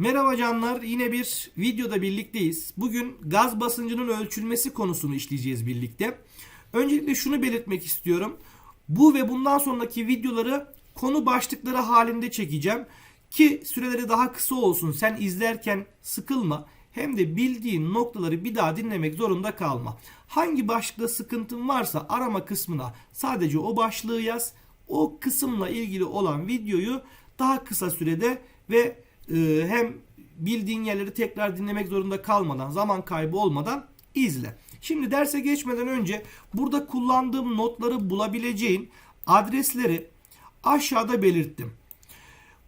Merhaba canlar, yine bir videoda birlikteyiz. Bugün gaz basıncının ölçülmesi konusunu işleyeceğiz birlikte. Öncelikle şunu belirtmek istiyorum. Bu ve bundan sonraki videoları konu başlıkları halinde çekeceğim. Ki süreleri daha kısa olsun. Sen izlerken sıkılma. Hem de bildiğin noktaları bir daha dinlemek zorunda kalma. Hangi başlıkta sıkıntın varsa arama kısmına sadece o başlığı yaz. O kısımla ilgili olan videoyu daha kısa sürede ve e, hem bildiğin yerleri tekrar dinlemek zorunda kalmadan, zaman kaybı olmadan izle. Şimdi derse geçmeden önce burada kullandığım notları bulabileceğin adresleri aşağıda belirttim.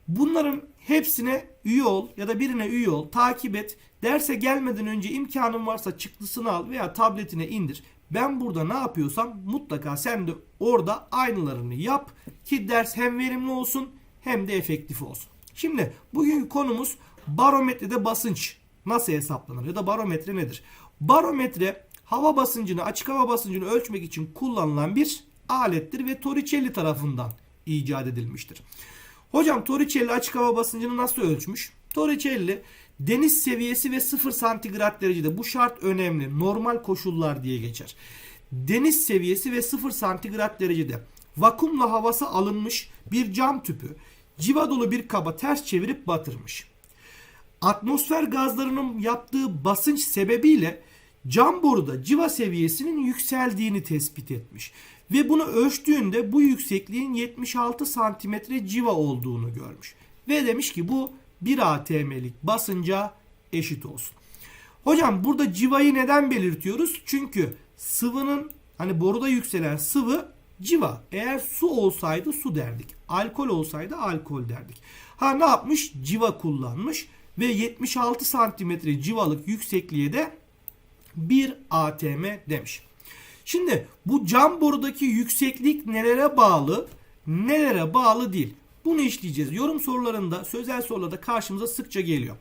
Bunların hepsine üye ol ya da birine üye ol, takip et. Derse gelmeden önce imkanın varsa çıktısını al veya tabletine indir. Ben burada ne yapıyorsam mutlaka sen de orada aynılarını yap ki ders hem verimli olsun hem de efektif olsun. Şimdi bugünkü konumuz barometrede basınç nasıl hesaplanır ya da barometre nedir? Barometre hava basıncını, açık hava basıncını ölçmek için kullanılan bir alettir ve Torricelli tarafından icat edilmiştir. Hocam Torricelli açık hava basıncını nasıl ölçmüş? Torricelli deniz seviyesi ve 0 santigrat derecede bu şart önemli. Normal koşullar diye geçer. Deniz seviyesi ve 0 santigrat derecede vakumla havası alınmış bir cam tüpü civa dolu bir kaba ters çevirip batırmış. Atmosfer gazlarının yaptığı basınç sebebiyle cam boruda civa seviyesinin yükseldiğini tespit etmiş. Ve bunu ölçtüğünde bu yüksekliğin 76 santimetre civa olduğunu görmüş. Ve demiş ki bu 1 atm'lik basınca eşit olsun. Hocam burada civayı neden belirtiyoruz? Çünkü sıvının hani boruda yükselen sıvı civa. Eğer su olsaydı su derdik. Alkol olsaydı alkol derdik. Ha ne yapmış? Civa kullanmış ve 76 santimetre civalık yüksekliğe de 1 atm demiş. Şimdi bu cam borudaki yükseklik nelere bağlı, nelere bağlı değil. Bunu işleyeceğiz. Yorum sorularında, sözel sorularda karşımıza sıkça geliyor.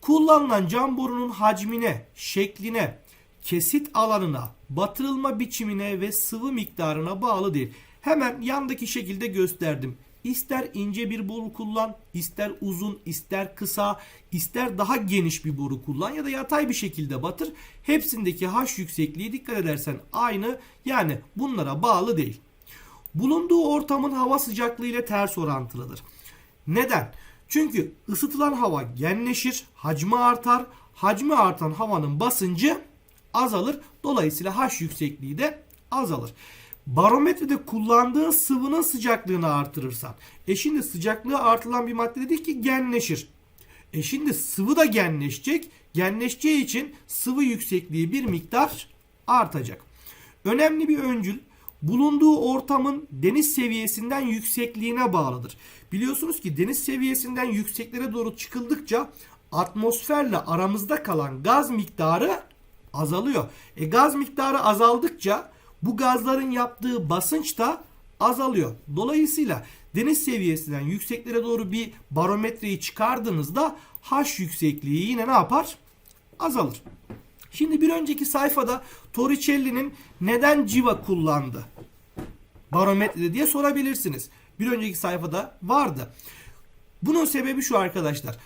Kullanılan cam borunun hacmine, şekline, kesit alanına, batırılma biçimine ve sıvı miktarına bağlı değil. Hemen yandaki şekilde gösterdim. İster ince bir boru kullan, ister uzun, ister kısa, ister daha geniş bir boru kullan ya da yatay bir şekilde batır. Hepsindeki H yüksekliği dikkat edersen aynı. Yani bunlara bağlı değil. Bulunduğu ortamın hava sıcaklığı ile ters orantılıdır. Neden? Çünkü ısıtılan hava genleşir, hacmi artar. Hacmi artan havanın basıncı azalır. Dolayısıyla H yüksekliği de azalır. Barometrede kullandığın sıvının sıcaklığını artırırsan. E şimdi sıcaklığı artılan bir madde dedik ki genleşir. E şimdi sıvı da genleşecek. Genleşeceği için sıvı yüksekliği bir miktar artacak. Önemli bir öncül bulunduğu ortamın deniz seviyesinden yüksekliğine bağlıdır. Biliyorsunuz ki deniz seviyesinden yükseklere doğru çıkıldıkça atmosferle aramızda kalan gaz miktarı azalıyor. E gaz miktarı azaldıkça bu gazların yaptığı basınç da azalıyor. Dolayısıyla deniz seviyesinden yükseklere doğru bir barometreyi çıkardığınızda H yüksekliği yine ne yapar? Azalır. Şimdi bir önceki sayfada Torricelli'nin neden civa kullandı? Barometrede diye sorabilirsiniz. Bir önceki sayfada vardı. Bunun sebebi şu arkadaşlar.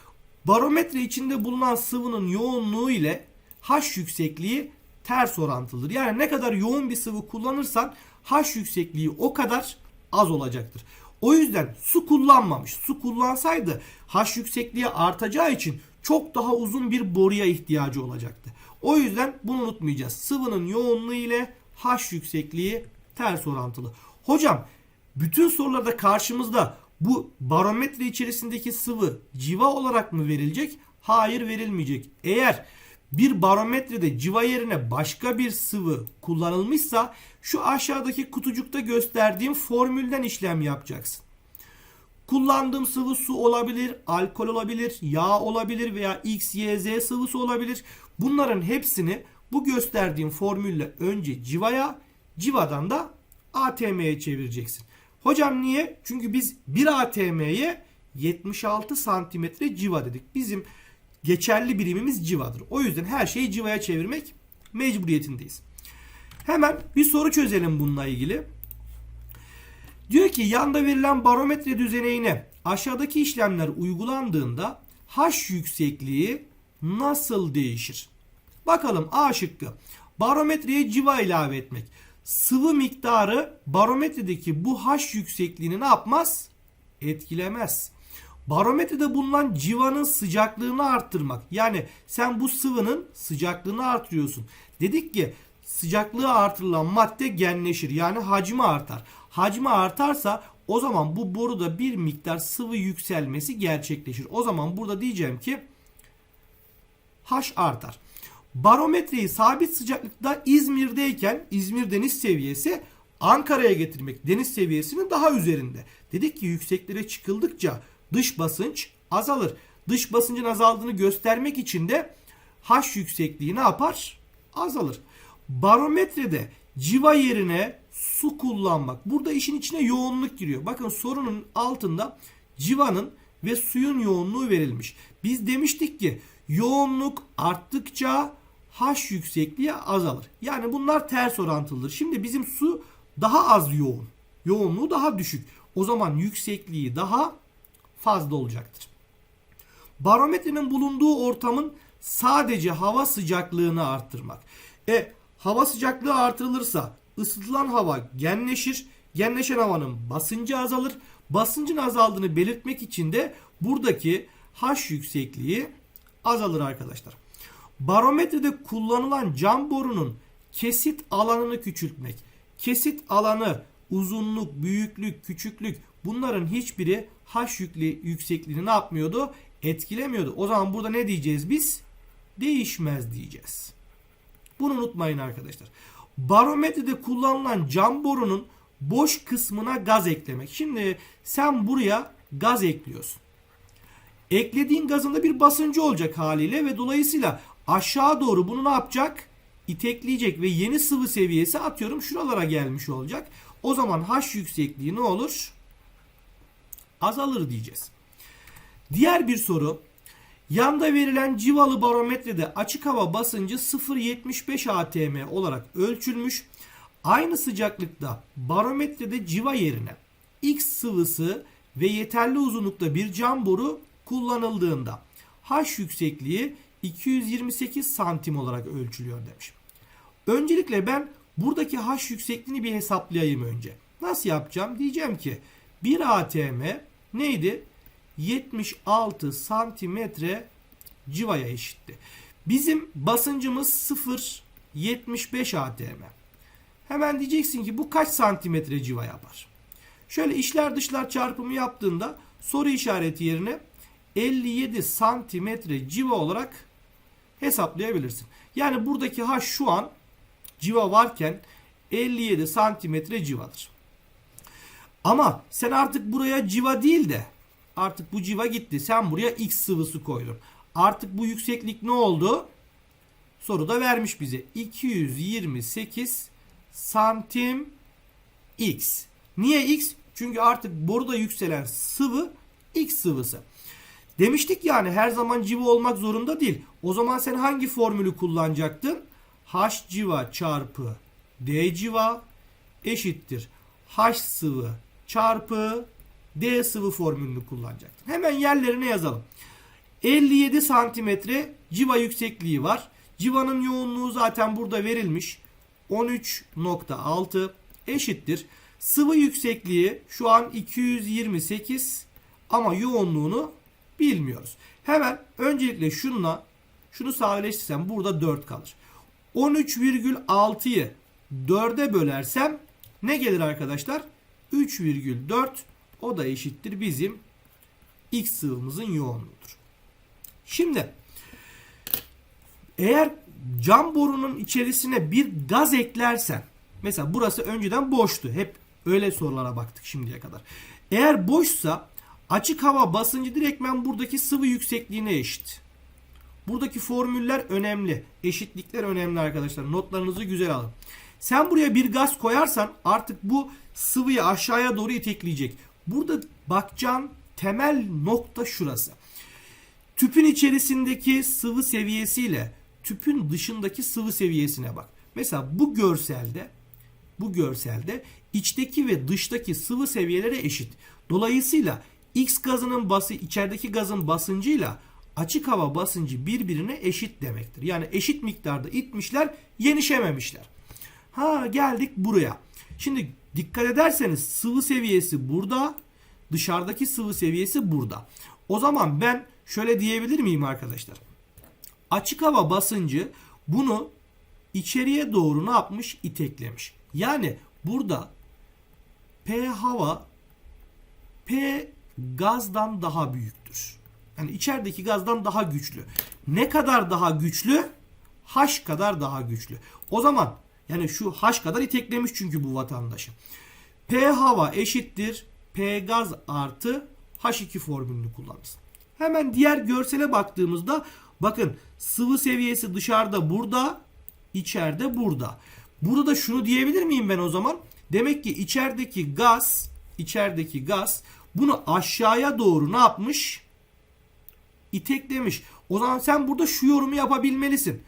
Barometre içinde bulunan sıvının yoğunluğu ile H yüksekliği ters orantılıdır. Yani ne kadar yoğun bir sıvı kullanırsan H yüksekliği o kadar az olacaktır. O yüzden su kullanmamış. Su kullansaydı H yüksekliği artacağı için çok daha uzun bir boruya ihtiyacı olacaktı. O yüzden bunu unutmayacağız. Sıvının yoğunluğu ile H yüksekliği ters orantılı. Hocam bütün sorularda karşımızda bu barometre içerisindeki sıvı civa olarak mı verilecek? Hayır verilmeyecek. Eğer bir barometrede civa yerine başka bir sıvı kullanılmışsa şu aşağıdaki kutucukta gösterdiğim formülden işlem yapacaksın. Kullandığım sıvı su olabilir, alkol olabilir, yağ olabilir veya X, Y, Z sıvısı olabilir. Bunların hepsini bu gösterdiğim formülle önce civaya, civadan da ATM'ye çevireceksin. Hocam niye? Çünkü biz 1 ATM'ye 76 santimetre civa dedik. Bizim geçerli birimimiz civadır. O yüzden her şeyi civaya çevirmek mecburiyetindeyiz. Hemen bir soru çözelim bununla ilgili. Diyor ki yanda verilen barometre düzeneyine aşağıdaki işlemler uygulandığında H yüksekliği nasıl değişir? Bakalım A şıkkı. Barometreye civa ilave etmek. Sıvı miktarı barometredeki bu H yüksekliğini ne yapmaz? Etkilemez. Barometrede bulunan civanın sıcaklığını arttırmak. Yani sen bu sıvının sıcaklığını artırıyorsun. Dedik ki sıcaklığı artırılan madde genleşir. Yani hacmi artar. Hacmi artarsa o zaman bu boruda bir miktar sıvı yükselmesi gerçekleşir. O zaman burada diyeceğim ki H artar. Barometreyi sabit sıcaklıkta İzmir'deyken İzmir deniz seviyesi Ankara'ya getirmek deniz seviyesinin daha üzerinde. Dedik ki yükseklere çıkıldıkça dış basınç azalır. Dış basıncın azaldığını göstermek için de H yüksekliği ne yapar? Azalır. Barometrede civa yerine su kullanmak. Burada işin içine yoğunluk giriyor. Bakın sorunun altında civanın ve suyun yoğunluğu verilmiş. Biz demiştik ki yoğunluk arttıkça H yüksekliği azalır. Yani bunlar ters orantılıdır. Şimdi bizim su daha az yoğun. Yoğunluğu daha düşük. O zaman yüksekliği daha fazla olacaktır. Barometrenin bulunduğu ortamın sadece hava sıcaklığını arttırmak. E hava sıcaklığı artırılırsa ısıtılan hava genleşir. Genleşen havanın basıncı azalır. Basıncın azaldığını belirtmek için de buradaki H yüksekliği azalır arkadaşlar. Barometrede kullanılan cam borunun kesit alanını küçültmek. Kesit alanı, uzunluk, büyüklük, küçüklük bunların hiçbiri H yüklü yüksekliğini ne yapmıyordu? Etkilemiyordu. O zaman burada ne diyeceğiz biz? Değişmez diyeceğiz. Bunu unutmayın arkadaşlar. Barometrede kullanılan cam borunun boş kısmına gaz eklemek. Şimdi sen buraya gaz ekliyorsun. Eklediğin gazında bir basıncı olacak haliyle ve dolayısıyla aşağı doğru bunu ne yapacak? İtekleyecek ve yeni sıvı seviyesi atıyorum şuralara gelmiş olacak. O zaman H yüksekliği ne olur? Azalır diyeceğiz. Diğer bir soru. Yanda verilen civalı barometrede açık hava basıncı 0.75 atm olarak ölçülmüş. Aynı sıcaklıkta barometrede civa yerine X sıvısı ve yeterli uzunlukta bir cam boru kullanıldığında H yüksekliği 228 santim olarak ölçülüyor demiş. Öncelikle ben buradaki H yüksekliğini bir hesaplayayım önce. Nasıl yapacağım? Diyeceğim ki 1 atm neydi? 76 santimetre civaya eşitti. Bizim basıncımız 0.75 atm. Hemen diyeceksin ki bu kaç santimetre civa yapar? Şöyle içler dışlar çarpımı yaptığında soru işareti yerine 57 santimetre civa olarak hesaplayabilirsin. Yani buradaki H şu an civa varken 57 santimetre civadır. Ama sen artık buraya civa değil de artık bu civa gitti. Sen buraya X sıvısı koydun. Artık bu yükseklik ne oldu? Soruda vermiş bize. 228 santim X. Niye X? Çünkü artık boruda yükselen sıvı X sıvısı. Demiştik yani her zaman civa olmak zorunda değil. O zaman sen hangi formülü kullanacaktın? H civa çarpı D civa eşittir. H sıvı çarpı D sıvı formülünü kullanacaktın. Hemen yerlerine yazalım. 57 santimetre civa yüksekliği var. Civanın yoğunluğu zaten burada verilmiş. 13.6 eşittir. Sıvı yüksekliği şu an 228 ama yoğunluğunu bilmiyoruz. Hemen öncelikle şunla şunu sadeleştirsem burada 4 kalır. 13,6'yı 4'e bölersem ne gelir arkadaşlar? 3,4 o da eşittir bizim X sıvımızın yoğunluğudur. Şimdi eğer cam borunun içerisine bir gaz eklersen mesela burası önceden boştu. Hep öyle sorulara baktık şimdiye kadar. Eğer boşsa açık hava basıncı direktmen buradaki sıvı yüksekliğine eşit. Buradaki formüller önemli. Eşitlikler önemli arkadaşlar. Notlarınızı güzel alın. Sen buraya bir gaz koyarsan artık bu sıvıyı aşağıya doğru itekleyecek. Burada bakacağın temel nokta şurası. Tüpün içerisindeki sıvı seviyesiyle tüpün dışındaki sıvı seviyesine bak. Mesela bu görselde bu görselde içteki ve dıştaki sıvı seviyeleri eşit. Dolayısıyla X gazının bası içerideki gazın basıncıyla açık hava basıncı birbirine eşit demektir. Yani eşit miktarda itmişler, yenişememişler. Ha geldik buraya. Şimdi dikkat ederseniz sıvı seviyesi burada, dışarıdaki sıvı seviyesi burada. O zaman ben şöyle diyebilir miyim arkadaşlar? Açık hava basıncı bunu içeriye doğru ne yapmış? İteklemiş. Yani burada P hava P gazdan daha büyüktür. Yani içerideki gazdan daha güçlü. Ne kadar daha güçlü? H kadar daha güçlü. O zaman yani şu H kadar iteklemiş çünkü bu vatandaşı. P hava eşittir P gaz artı H2 formülünü kullanırız. Hemen diğer görsele baktığımızda bakın sıvı seviyesi dışarıda burada, içeride burada. Burada da şunu diyebilir miyim ben o zaman? Demek ki içerideki gaz, içerideki gaz bunu aşağıya doğru ne yapmış? İteklemiş. O zaman sen burada şu yorumu yapabilmelisin.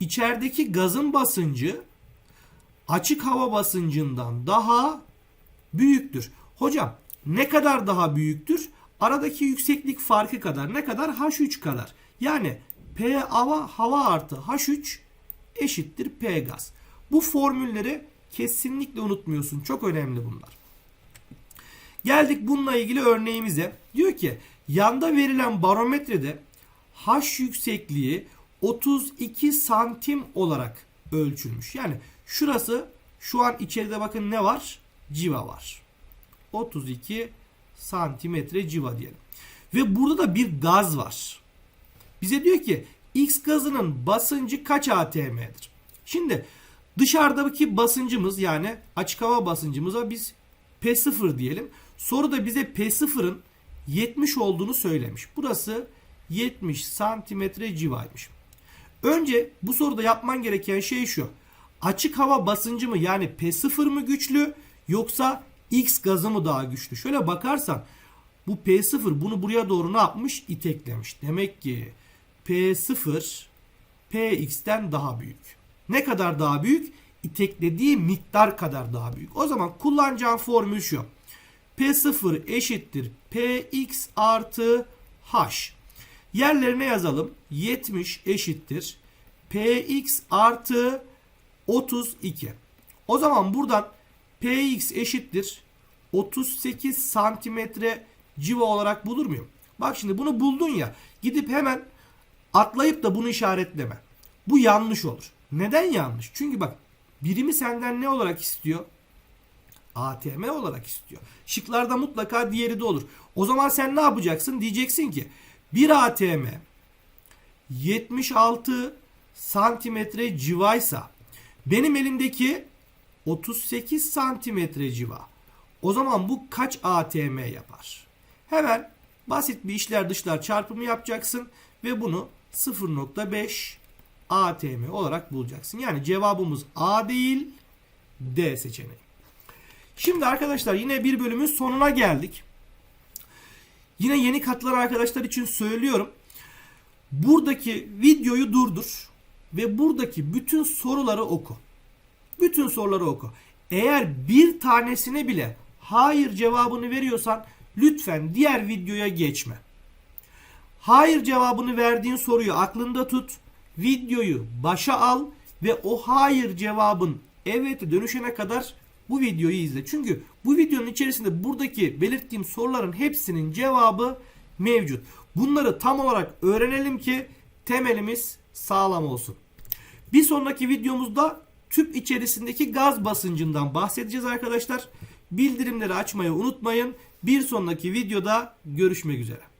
İçerideki gazın basıncı açık hava basıncından daha büyüktür. Hocam ne kadar daha büyüktür? Aradaki yükseklik farkı kadar. Ne kadar? H3 kadar. Yani P hava hava artı H3 eşittir P gaz. Bu formülleri kesinlikle unutmuyorsun. Çok önemli bunlar. Geldik bununla ilgili örneğimize. Diyor ki yanda verilen barometrede H yüksekliği 32 santim olarak ölçülmüş. Yani şurası şu an içeride bakın ne var? Civa var. 32 santimetre civa diyelim. Ve burada da bir gaz var. Bize diyor ki X gazının basıncı kaç atm'dir? Şimdi dışarıdaki basıncımız yani açık hava basıncımıza biz P0 diyelim. Soruda bize P0'ın 70 olduğunu söylemiş. Burası 70 santimetre civaymış. Önce bu soruda yapman gereken şey şu. Açık hava basıncı mı yani P0 mı güçlü yoksa X gazı mı daha güçlü? Şöyle bakarsan bu P0 bunu buraya doğru ne yapmış? İteklemiş. Demek ki P0 Px'ten daha büyük. Ne kadar daha büyük? İteklediği miktar kadar daha büyük. O zaman kullanacağım formül şu. P0 eşittir Px artı H. Yerlerine yazalım. 70 eşittir. Px artı 32. O zaman buradan Px eşittir. 38 santimetre civa olarak bulur muyum? Bak şimdi bunu buldun ya. Gidip hemen atlayıp da bunu işaretleme. Bu yanlış olur. Neden yanlış? Çünkü bak birimi senden ne olarak istiyor? ATM olarak istiyor. Şıklarda mutlaka diğeri de olur. O zaman sen ne yapacaksın? Diyeceksin ki 1 ATM 76 santimetre civaysa benim elimdeki 38 santimetre civa. O zaman bu kaç ATM yapar? Hemen basit bir işler dışlar çarpımı yapacaksın ve bunu 0.5 ATM olarak bulacaksın. Yani cevabımız A değil D seçeneği. Şimdi arkadaşlar yine bir bölümün sonuna geldik. Yine yeni katılan arkadaşlar için söylüyorum. Buradaki videoyu durdur ve buradaki bütün soruları oku. Bütün soruları oku. Eğer bir tanesine bile hayır cevabını veriyorsan lütfen diğer videoya geçme. Hayır cevabını verdiğin soruyu aklında tut. Videoyu başa al ve o hayır cevabın evet dönüşene kadar bu videoyu izle. Çünkü bu videonun içerisinde buradaki belirttiğim soruların hepsinin cevabı mevcut. Bunları tam olarak öğrenelim ki temelimiz sağlam olsun. Bir sonraki videomuzda tüp içerisindeki gaz basıncından bahsedeceğiz arkadaşlar. Bildirimleri açmayı unutmayın. Bir sonraki videoda görüşmek üzere.